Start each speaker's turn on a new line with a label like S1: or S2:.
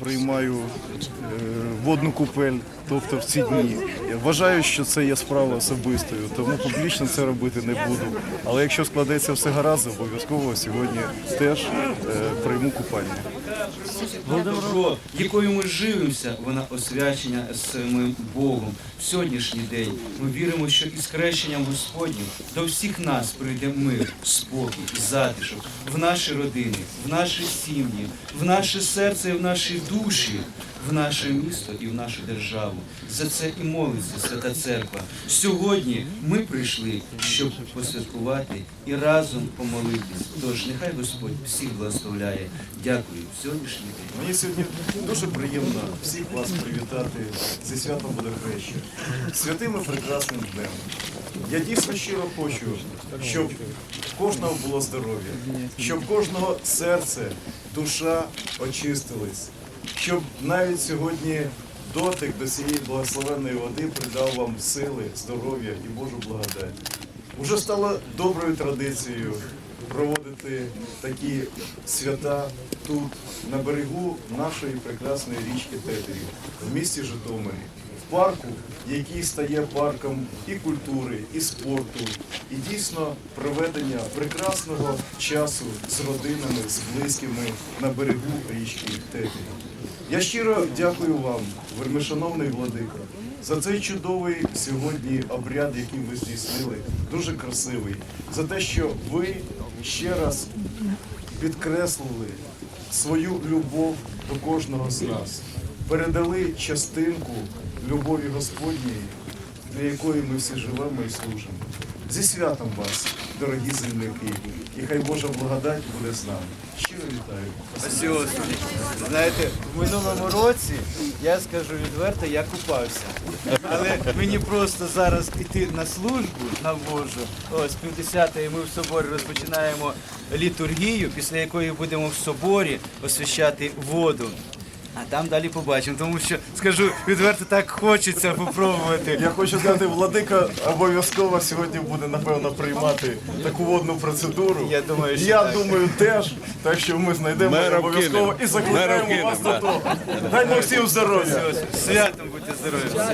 S1: приймаю е, водну купель, тобто в ці дні. Я вважаю, що це є справа особистою, тому публічно це робити не буду. Але якщо складеться все гаразд, обов'язково сьогодні теж е, прийму купання.
S2: Добро, якою ми живемося, вона освячення самим Богом. В сьогоднішній день ми віримо, що із хрещенням Господнім до всіх нас прийде мир, спокій, затишок в наші родини, в наші сім'ї, в наше серце і в наші душі, в наше місто і в нашу державу. За це і молиться Свята Церква. Сьогодні ми прийшли, щоб посвяткувати і разом помолитись. Тож нехай Господь всіх благословляє. Дякую. Сьогоднішній день.
S1: Мені сьогодні дуже приємно всіх вас привітати зі святом Водохреща, святим і прекрасним днем. Я дійсно щиро хочу, щоб кожного було здоров'я, щоб кожного серце, душа очистились, щоб навіть сьогодні дотик до цієї благословенної води придав вам сили, здоров'я і Божу благодать. Уже стало доброю традицією проводити такі свята тут, на берегу нашої прекрасної річки Тетерів, в місті Житомирі, парку, який стає парком і культури, і спорту, і дійсно проведення прекрасного часу з родинами, з близькими на берегу річки Тетерів. Я щиро дякую вам, вельмишановний владико, за цей чудовий сьогодні обряд, який ви здійснили, дуже красивий, за те, що ви ще раз підкреслили свою любов до кожного з нас, передали частинку любові Господньої, для якої ми всі живемо і служимо. Зі святом вас, дорогі земляки, і хай Божа благодать буде з нами. Щиро вітаю.
S3: Ось, знаєте, в минулому році я скажу відверто, я купався. Але мені просто зараз іти на службу на Божу. Ось 50-ї ми в соборі розпочинаємо літургію, після якої будемо в соборі освящати воду. А там далі побачимо, тому що скажу відверто, так хочеться попробувати.
S1: Я хочу сказати, владика обов'язково сьогодні буде напевно приймати таку водну процедуру.
S3: Я думаю, що
S1: я
S3: так.
S1: думаю, теж. Так що ми знайдемо
S4: Мера
S1: обов'язково
S4: кинем.
S1: і закликаємо вас до того. Дай всім здоров'я.
S3: Святом будьте здорові.